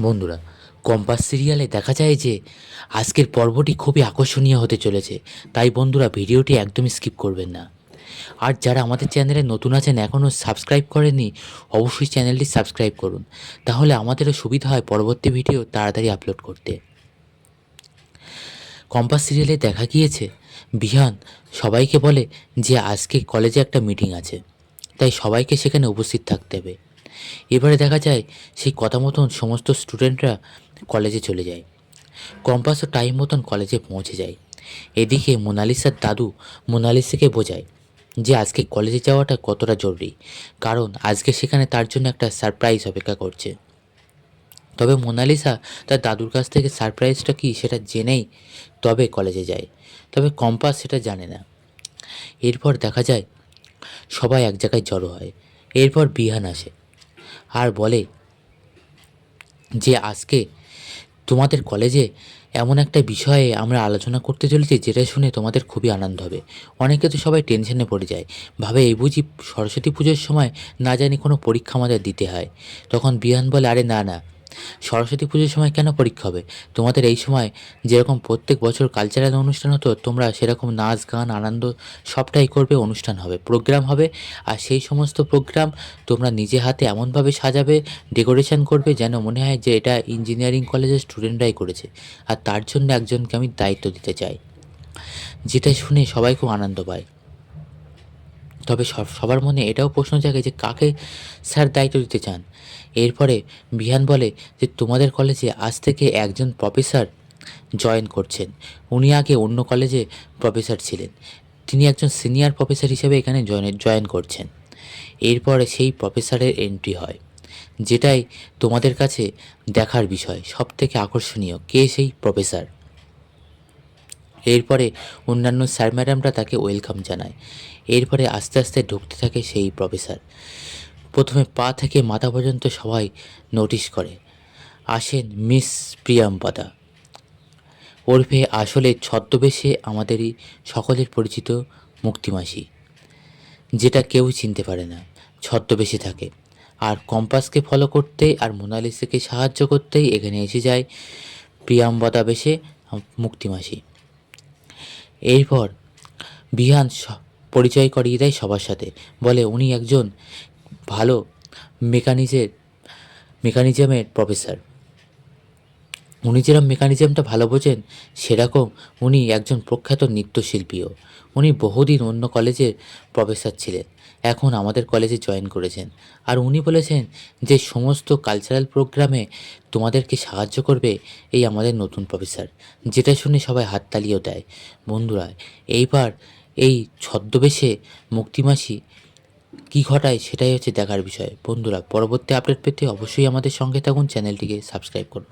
বন্ধুরা, কম্পাস সিরিয়ালে দেখা যায় যে আজকের পর্বটি খুবই আকর্ষণীয় হতে চলেছে। তাই বন্ধুরা, ভিডিওটি একদমই স্কিপ করবেন না। আর যারা আমাদের চ্যানেলে নতুন আছেন, এখনও সাবস্ক্রাইব করেনি অবশ্যই চ্যানেলটি সাবস্ক্রাইব করুন। তাহলে আমাদেরও সুবিধা হয় পরবর্তী ভিডিও তাড়াতাড়ি আপলোড করতে। কম্পাস সিরিয়ালে দেখা গিয়েছে, বিহান সবাইকে বলে যে আজকে কলেজে একটা মিটিং আছে। তাই সবাইকে সেখানে উপস্থিত থাকতে হবে। এবারে দেখা যায় সেই কথা মতন সমস্ত স্টুডেন্টরা কলেজে চলে যায়। কম্পাসও টাইম মতন কলেজে পৌঁছে যায়। এদিকে মোনালিসার দাদু মোনালিসাকে বোঝায় যে আজকে কলেজে যাওয়াটা কতটা জরুরি, কারণ আজকে সেখানে তার জন্য একটা সারপ্রাইজ অপেক্ষা করছে। তবে মোনালিসা তার দাদুর কাছ থেকে সারপ্রাইজটা কি সেটা জেনেই তবে কলেজে যায়, তবে কম্পাস সেটা জানে না। এরপর দেখা যায় সবাই এক জায়গায় জড়ো হয়, এরপর বিহান আসে। আর বলে যে আজকে তোমাদের কলেজে এমন একটা বিষয়ে আমরা আলোচনা করতে চলেছি, যেটা শুনে তোমাদের খুবই আনন্দ হবে। অনেকে তো সবাই টেনশনে পড়ে যায়। ভাবে এই বুঝি সরস্বতী পুজোর সময় না জানি কোনো পরীক্ষা আমাদের দিতে হয়। তখন বিহান বলে, আরে না না সরস্বতী পুজোর সময় কেন পরীক্ষা হবে? তোমাদের এই সময় যেরকম প্রত্যেক বছর কালচারাল অনুষ্ঠান হতো, তোমরা সেরকম নাচ, গান, আনন্দ সবটাই করবে, অনুষ্ঠান হবে প্রোগ্রাম হবে। আর সেই সমস্ত প্রোগ্রাম তোমরা নিজে হাতে এমনভাবে সাজাবে ডেকোরেশন করবে যেন মনে হয় যে এটা ইঞ্জিনিয়ারিং কলেজের স্টুডেন্টরাই করেছে। আর তার জন্য একজনকে আমি দায়িত্ব দিতে চাই। যেটা শুনে সবাই খুব আনন্দ পায়। তবে সব সবার মনে এটাও প্রশ্ন জাগে যে কাকে স্যার দায়িত্ব দিতে চান? এরপরে বিহান বলে যে, তোমাদের কলেজে আজ থেকে একজন প্রফেসর জয়েন করছেন। উনি আগে অন্য কলেজে প্রফেসর ছিলেন। তিনি একজন সিনিয়র প্রফেসর হিসেবে এখানে জয়েন জয়েন করছেন। এরপরে সেই প্রফেসরের এন্ট্রি হয়, যেটাই তোমাদের কাছে দেখার বিষয় সব থেকে আকর্ষণীয়। কে সেই প্রফেসর? এরপরে অন্যান্য স্যার ম্যাডামরা তাকে ওয়েলকাম জানায়। এরপরে আস্তে আস্তে ঢুকতে থাকে সেই প্রফেসর। প্রথমে পা থেকে মাথা পর্যন্ত সবাই নোটিশ করে। আসেন মিস প্রিয়াম্পদা ওরফে আসলে ছদ্মবেশে আমাদেরই সকলের পরিচিত মুক্তিমাসি, যেটা কেউ চিনতে পারে না। ছদ্মবেশে থাকে। আর কম্পাসকে ফলো করতে আর মোনালিসাকে সাহায্য করতেই এখানে এসে যায় প্রিয়াম্বদা বেশে মুক্তিমাসি। এরপর বিহান পরিচয় করিয়ে দেয় সবার সাথে। বলে উনি একজন ভালো মেকানিজের মেকানিজমের প্রফেসর। উনি যেরকম মেকানিজমটা ভালো বোঝেন, সেরকম উনি একজন প্রখ্যাত নৃত্যশিল্পীও। উনি বহুদিন অন্য কলেজের প্রফেসর ছিলেন, এখন আমাদের কলেজে জয়েন করেছেন। আর উনি বলেছেন যে, সমস্ত কালচারাল প্রোগ্রামে তোমাদেরকে সাহায্য করবে এই আমাদের নতুন প্রফেসর, যেটা শুনে সবাই হাততালিও দেয়। বন্ধুরা, এইবার এই ছদ্মবেশে মুক্তিমাসি কী ঘটায় সেটাই হচ্ছে দেখার বিষয়। বন্ধুরা, পরবর্তী আপডেট পেতে অবশ্যই আমাদের সঙ্গে থাকুন, চ্যানেলটিকে সাবস্ক্রাইব করুন।